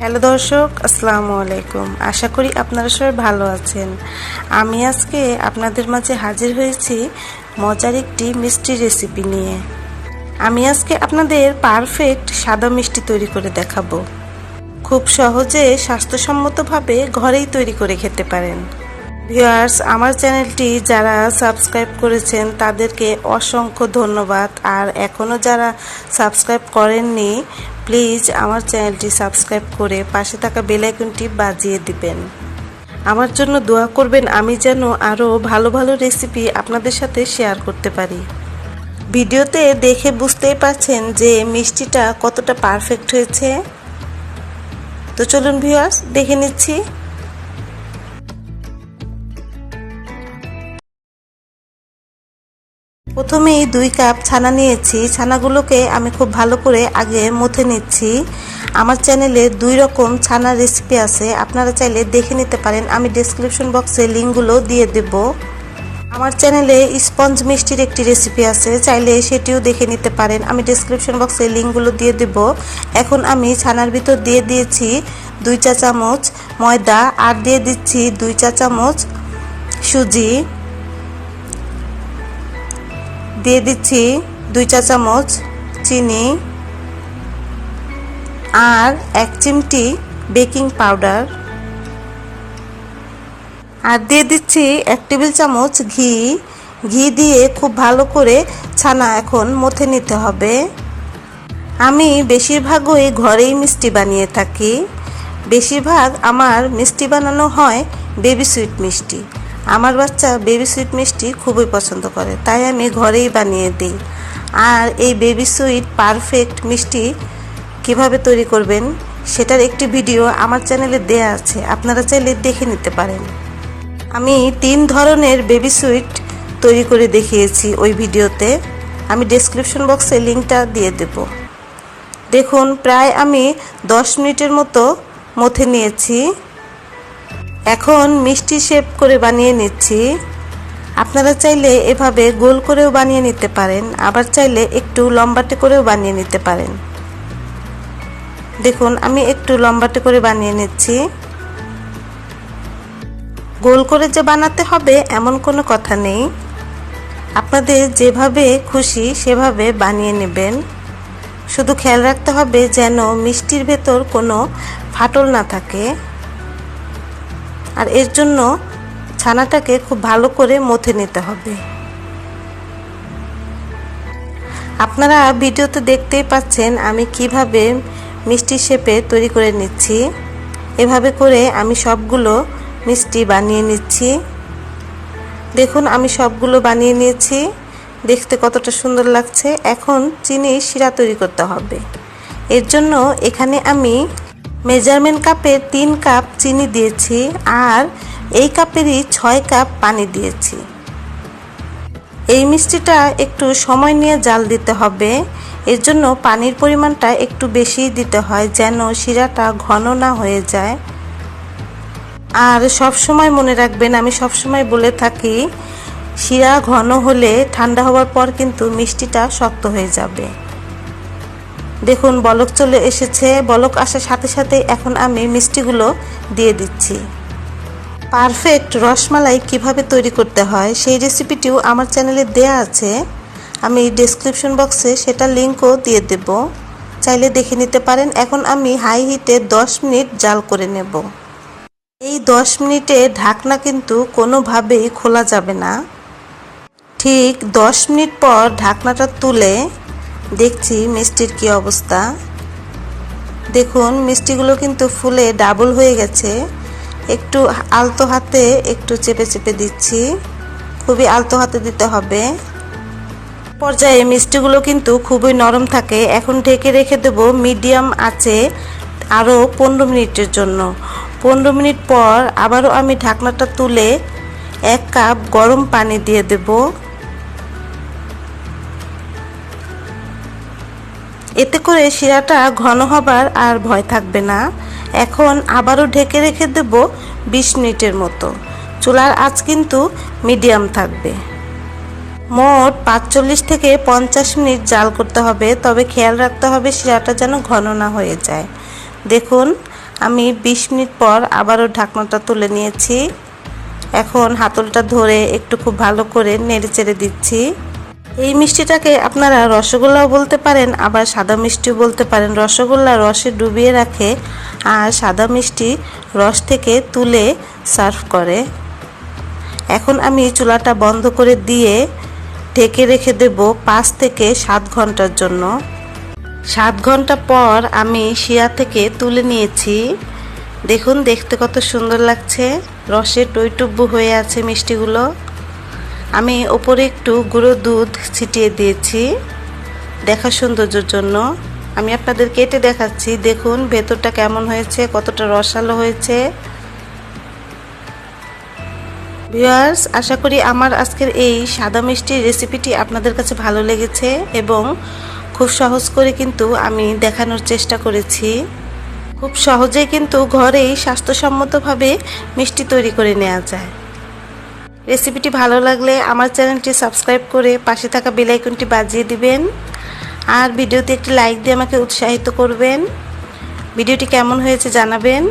Hello দর্শক, আসসালামু আলাইকুম। আশা করি আপনারা সবাই ভালো আছেন। আমি আজকে আপনাদের মাঝে হাজির হয়েছি মজার একটি মিষ্টি রেসিপি নিয়ে। আমি আজকে আপনাদের পারফেক্ট সাদা মিষ্টি তৈরি করে দেখাবো। খুব সহজে স্বাস্থ্যসম্মতভাবে ঘরেই তৈরি করে খেতে পারেন। ভিউয়ার্স, আমার চ্যানেলটি যারা সাবস্ক্রাইব করেছেন, তাদেরকে অসংখ্য ধন্যবাদ। আর এখনও যারা সাবস্ক্রাইব করেননি প্লিজ আমার চ্যানেলটি সাবস্ক্রাইব করে পাশে থাকা বেলাইকনটি বাজিয়ে দিবেন। আমার জন্য দোয়া করবেন আমি যেন আরও ভালো ভালো রেসিপি আপনাদের সাথে শেয়ার করতে পারি। ভিডিওতে দেখে বুঝতেই পারছেন যে মিষ্টিটা কতটা পারফেক্ট হয়েছে। তো চলুন ভিউয়ার্স, দেখে নিচ্ছি। প্রথমেই দুই কাপ ছানা নিয়েছি। ছানাগুলোকে আমি খুব ভালো করে আগে মুথে নিচ্ছি। আমার চ্যানেলে দুই রকম ছানা রেসিপি আছে। আপনারা চাইলে দেখে নিতে পারেন। আমি ডেসক্রিপশন বক্সে লিঙ্কগুলো দিয়ে দেব। আমার চ্যানেলে স্পঞ্জ মিষ্টির একটি রেসিপি আছে। চাইলে সেটিও দেখে নিতে পারেন। আমি ডেসক্রিপশন বক্সে লিঙ্কগুলো দিয়ে দেব। এখন আমি ছানার ভিতর দিয়ে দিয়েছি দুই চা চামচ ময়দা আর দিয়ে দিচ্ছি দুই চা চামচ সুজি। দিয়ে দিচ্ছি দুই চা চামচ চিনি আর এক চিমটি বেকিং পাউডার। আর দিয়ে দিচ্ছি এক টেবিল চামচ ঘি। ঘি দিয়ে খুব ভালো করে ছানা এখন মথে নিতে হবে। আমি বেশিরভাগই ঘরেই মিষ্টি বানিয়ে থাকি। বেশিরভাগ আমার মিষ্টি বানানো হয় বেবি সুইট মিষ্টি। আমার বাচ্চা বেবি সুইট মিষ্টি খুবই পছন্দ করে, তাই আমি ঘরেই বানিয়ে দিই। আর এই বেবি সুইট পারফেক্ট মিষ্টি কীভাবে তৈরি করবেন সেটার একটি ভিডিও আমার চ্যানেলে দেয়া আছে, আপনারা চাইলে দেখে নিতে পারেন। আমি তিন ধরনের বেবি সুইট তৈরি করে দেখিয়েছি ওই ভিডিওতে আমি ডেসক্রিপশন বক্সে লিঙ্কটা দিয়ে দেব। দেখুন, প্রায় আমি দশ মিনিটের মতো মথে নিয়েছি। এখন মিষ্টি শেপ করে বানিয়ে নিচ্ছি। আপনারা চাইলে এভাবে গোল করেও বানিয়ে নিতে পারেন, আবার চাইলে একটু লম্বাটে করেও বানিয়ে নিতে পারেন। দেখুন, আমি একটু লম্বাটে করে বানিয়ে নিচ্ছি। গোল করে যে বানাতে হবে এমন কোনো কথা নেই। আপনাদের যেভাবে খুশি সেভাবে বানিয়ে নেবেন। শুধু খেয়াল রাখতে হবে যেন মিষ্টির ভেতর কোনো ফাটল না থাকে। আর এর জন্য ছানাটাকে খুব ভালো করে মথে নিতে হবে। আপনারা ভিডিওতে দেখতেই পাচ্ছেন আমি কীভাবে মিষ্টি শেপে তৈরি করে নিচ্ছি। এভাবে করে আমি সবগুলো মিষ্টি বানিয়ে নিচ্ছি। দেখুন, আমি সবগুলো বানিয়ে নিয়েছি। দেখতে কতটা সুন্দর লাগছে। এখন চিনি শিরা তৈরি করতে হবে। এর জন্য এখানে আমি মেজারমেন্ট কাপের তিন কাপ চিনি দিয়েছি আর এই কাপেরই ছয় কাপ পানি দিয়েছি। এই মিষ্টিটা একটু সময় নিয়ে জাল দিতে হবে। এর জন্য পানির পরিমাণটা একটু বেশি দিতে হয় যেন শিরাটা ঘন না হয়ে যায়। আর সব সময় মনে রাখবেন, আমি সব সময় বলে থাকি, শিরা ঘন হলে ঠান্ডা হওয়ার পর কিন্তু মিষ্টিটা শক্ত হয়ে যাবে। দেখুন, বলক চলে এসেছে। বলক আসার সাথে সাথে এখন আমি মিষ্টিগুলো দিয়ে দিচ্ছি। পারফেক্ট রসমালাই কীভাবে তৈরি করতে হয়, সেই রেসিপিটিও আমার চ্যানেলে দেয়া আছে। আমি ডেসক্রিপশন বক্সে সেটা লিঙ্কও দিয়ে দেব। চাইলে দেখে নিতে পারেন। এখন আমি হাই হিটে 10 মিনিট জাল করে নেব। এই 10 মিনিটে ঢাকনা কিন্তু কোনোভাবেই খোলা যাবে না। ঠিক 10 মিনিট পর ঢাকনাটা তুলে দেখছি মিষ্টির কি অবস্থা। দেখুন, মিষ্টিগুলো কিন্তু ফুলে ডাবল হয়ে গেছে। একটু আলতো হাতে একটু চেপে চেপে দিচ্ছি। খুবই আলতো হাতে দিতে হবে। পর্যায়ে মিষ্টিগুলো কিন্তু খুবই নরম থাকে। এখন ঢেকে রেখে দেবো মিডিয়াম আছে আরও পনেরো মিনিটের জন্য। পনেরো মিনিট পর আবারও আমি ঢাকনাটা তুলে এক কাপ গরম পানি দিয়ে দেবো। এতে করে শিরাটা ঘন হবার আর ভয় থাকবে না। এখন আবারও ঢেকে রেখে দেব বিশ মিনিটের মতো। চুলার আঁচ কিন্তু মিডিয়াম থাকবে। মোট পাঁচচল্লিশ থেকে পঞ্চাশ মিনিট জাল করতে হবে, তবে খেয়াল রাখতে হবে শিরাটা যেন ঘন না হয়ে যায়। দেখুন, আমি ২০ মিনিট পর আবারও ঢাকনাটা তুলে নিয়েছি। এখন হাতলটা ধরে একটু খুব ভালো করে নেড়ে চেড়ে দিচ্ছি। এই মিষ্টিটাকে আপনারা রসগোল্লাও বলতে পারেন, আবার সাদা মিষ্টিও বলতে পারেন। রসগোল্লা রসে ডুবিয়ে রাখে আর সাদা মিষ্টি রস থেকে তুলে সার্ভ করে। এখন আমি চুলাটা বন্ধ করে দিয়ে ঢেকে রেখে দেব পাঁচ থেকে সাত ঘণ্টার জন্য। সাত ঘণ্টা পর আমি শিয়া থেকে তুলে নিয়েছি। দেখুন, দেখতে কত সুন্দর লাগছে। রসে টইটুব্বু হয়ে আছে মিষ্টিগুলো। আমি ওপরে একটু গুঁড়ো দুধ ছিটিয়ে দিয়েছি। দেখা সৌন্দর্যের জন্য। আমি আপনাদের কেটে দেখাচ্ছি। দেখুন, ভেতরটা কেমন হয়েছে, কতটা রসালো হয়েছে। ভিউয়ার্স, আশা করি আমার আজকের এই সাদা মিষ্টির রেসিপিটি আপনাদের কাছে ভালো লেগেছে এবং খুব সহজ করে কিন্তু আমি দেখানোর চেষ্টা করেছি। খুব সহজেই কিন্তু ঘরেই স্বাস্থ্যসম্মতভাবে মিষ্টি তৈরি করে নেওয়া যায়। রেসিপিটি ভালো লাগলে আমার চ্যানেলটি সাবস্ক্রাইব করে পাশে থাকা বেলাইকনটি বাজিয়ে দিবেন। আর ভিডিওতে একটি লাইক দিয়ে আমাকে উৎসাহিত করবেন। ভিডিওটি কেমন হয়েছে জানাবেন।